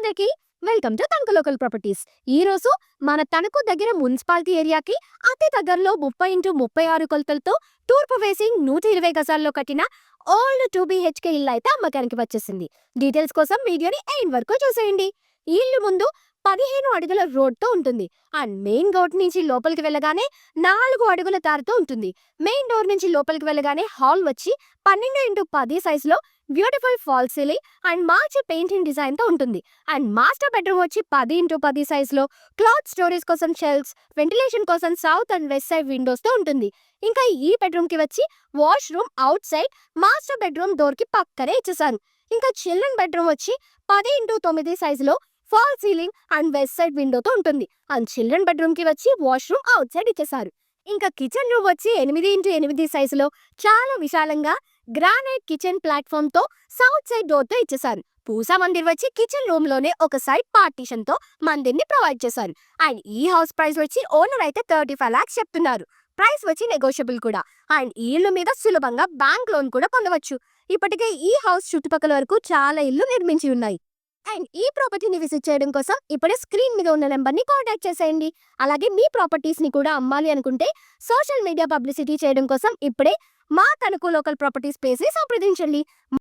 అందరికీ welcome to Tanuku local properties. ఈ రోజు మన తణుకు దగ్గర మున్సిపాలిటీ ఏరియాకి అతి దగ్గరలో ముప్పై ఇంటూ ముప్పై ఆరు కొలతలతో తూర్పు వేసింగ్ నూట ఇరవై గజాల్లో కట్టిన ఓల్డ్ టూ బిహెచ్కే ఇల్లు అయితే అమ్మకానికి వచ్చేసింది. డీటెయిల్స్ కోసం వీడియోని ఎండ్ వరకు చూసేయండి. ఈ ఇల్లు ముందు పదిహేను అడుగుల రోడ్తో ఉంటుంది. అండ్ మెయిన్ రోడ్ నుంచి లోపలికి వెళ్ళగానే నాలుగు అడుగుల దారితో ఉంటుంది. మెయిన్ డోర్ నుంచి లోపలికి వెళ్ళగానే హాల్ వచ్చి పన్నెండు ఇంటూ పది సైజులో బ్యూటిఫుల్ ఫాల్ సీలింగ్ అండ్ మంచి పెయింటింగ్ డిజైన్తో ఉంటుంది. అండ్ మాస్టర్ బెడ్రూమ్ వచ్చి పది ఇంటూ పది సైజులో క్లాత్ స్టోరేజ్ కోసం షెల్ఫ్స్ వెంటిలేషన్ కోసం సౌత్ అండ్ వెస్ట్ సైడ్ విండోస్తో ఉంటుంది. ఇంకా ఈ బెడ్రూమ్కి వచ్చి washroom outside master bedroom డోర్కి పక్కనే ఇచ్చేసాను ఇంకా చిల్డ్రన్ బెడ్రూమ్ వచ్చి పది ఇంటూ తొమ్మిది సైజులో fall ceiling and west side విండోతో ఉంటుంది. అండ్ చిల్డ్రన్ బెడ్రూమ్కి వచ్చి వాష్రూమ్ అవుట్ సైడ్ ఇచ్చేసారు ఇంకా కిచెన్ రూమ్ వచ్చి ఎనిమిది ఇంటూ ఎనిమిది సైజులో చాలా విశాలంగా గ్రానైట్ కిచెన్ ప్లాట్ఫామ్తో సౌత్ సైడ్ డోర్తో ఇచ్చేసారు పూసా మందిర్ వచ్చి కిచెన్ రూమ్లోనే ఒక సైడ్ పార్టీషన్తో మందిర్ని ప్రొవైడ్ చేశారు. అండ్ ఈ హౌస్ ప్రైస్ వచ్చి ఓనర్ అయితే థర్టీ ఫైవ్ లాక్స్ చెప్తున్నారు. ప్రైస్ వచ్చి నెగోషియబుల్ కూడా. అండ్ ఈ ఇల్లు మీద సులభంగా బ్యాంక్ లోన్ కూడా పొందవచ్చు. ఇప్పటికే ఈ హౌస్ చుట్టుపక్కల వరకు చాలా ఇల్లు నిర్మించి ఉన్నాయి. అండ్ ఈ ప్రాపర్టీని విజిట్ చేయడం కోసం ఇప్పుడే స్క్రీన్ మీద ఉన్న నెంబర్ని కాంటాక్ట్ చేసేయండి. అలాగే మీ ప్రాపర్టీస్ని కూడా అమ్మాలి అనుకుంటే సోషల్ మీడియా పబ్లిసిటీ చేయడం కోసం ఇప్పుడే మా తణుకు లోకల్ ప్రాపర్టీస్ పేజ్ని సంప్రదించండి.